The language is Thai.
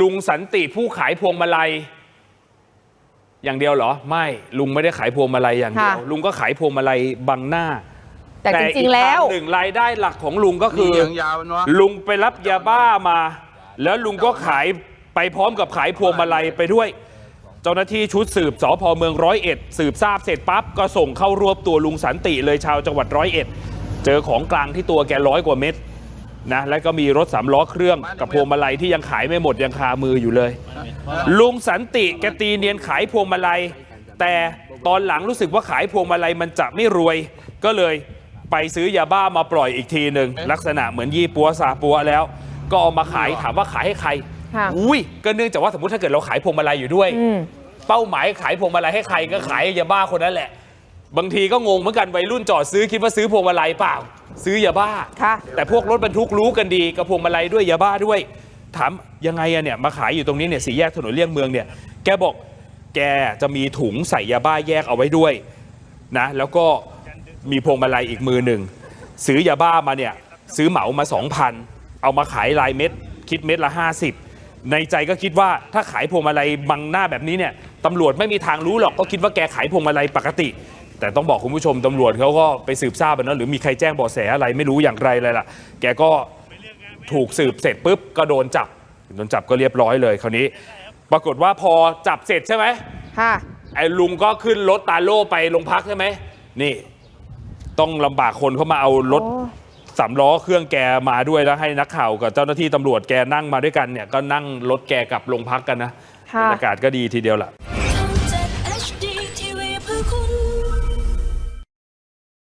ลุงสันติผู้ขายพวงมาลัย อย่างเดียวเหรอ ไม่ลุงไม่ได้ขายพวงมาลัยอย่างเดียวค่ะลุงก็ขายพวงมาลัยบังหน้า แต่จอีริกงๆแล้วทางหนึ่งรายได้หลักของลุงก็คือนี่ยังยาวมันวะลุงไปรับยาบ้ามา แล้วลุงก็ขายไปพร้อมกับขายพวงมาลัยไปด้วย เจ้าหน้าที่ชุดสืบสพเมืองร้อยเอ็ดสืบทราบเสร็จปั๊บก็ส่งเข้ารวบตัวลุงสันติเลยชาวจังหวัดร้อยเอ็ดเจอของกลางที่ตัวแกร้อยกว่าเม็ด นะแล้วก็มีรถสามล้อเครื่องกับพวงมาลัยที่ยังขายไม่หมดยังคามืออยู่เลย ลุงสันติแกตีเนียนขายพวงมาลัย แต่ตอนหลังรู้สึกว่าขายพวงมาลัยมันจะไม่รวย ก็เลยไปซื้อยาบ้ามาปล่อยอีกทีหนึ่งลักษณะเหมือนยี่ปัวซาปัวแล้ว ก็เอามาขายถามว่าขายให้ใครค่ะอุ้ยก็เนื่องจากว่าสมมติถ้าเกิดเราขายพวงมาลัยอยู่ด้วยอืมเป้าหมายขายพวงมาลัยให้ใครก็ขายยาบ้าคนนั้นแหละ บางทีก็งงเหมือนกันวัยรุ่นจอดซื้อคิดว่าซื้อพวงมาลัยเปล่า ซื้อยาบ้า ค่ะ แต่พวกรถบรรทุกรู้กันดีกับพวงมาลัยด้วยยาบ้าด้วย ถามยังไงอะเนี่ยมาขายอยู่ตรงนี้เนี่ยสี่แยกถนนเลี่ยงเมืองเนี่ยแกบอกแกจะมีถุงใส่ยาบ้าแยกเอาไว้ด้วยนะแล้วก็มีพวงมาลัยอีกมือหนึ่งซื้อยาบ้ามาเนี่ยซื้อเหมามา 2,000 เอามาขายรายเม็ดคิดเม็ดละ 50 ในใจก็คิดว่าถ้าขายพวงมาลัยบังหน้าแบบนี้เนี่ยตำรวจไม่มีทางรู้หรอกก็คิดว่าแกขายพวงมาลัยปกติ แต่ต้องบอกคุณผู้ชมตำรวจเขาก็ไปสืบทราบอะเนอะหรือมีใครแจ้งเบาะแสอะไรไม่รู้อย่างไรเลยล่ะ แกก็ถูกสืบเสร็จปุ๊บก็โดนจับโดนจับก็เรียบร้อยเลยคราวนี้ ปรากฏว่าพอจับเสร็จใช่ไหมค่ะไอ้ลุงก็ขึ้นรถตาโล่ไปโรงพักใช่ไหมนี่ ต้องลำบากคนเข้ามาเอารถโอ้สามล้อเครื่องแกมาด้วยแล้วให้นักข่าวกับเจ้าหน้าที่ตำรวจแกนั่งมาด้วยกันเนี่ยก็นั่งรถแกกลับโรงพักกันนะบรค่ะรยากาศก็ดีทีเดียวล่ะ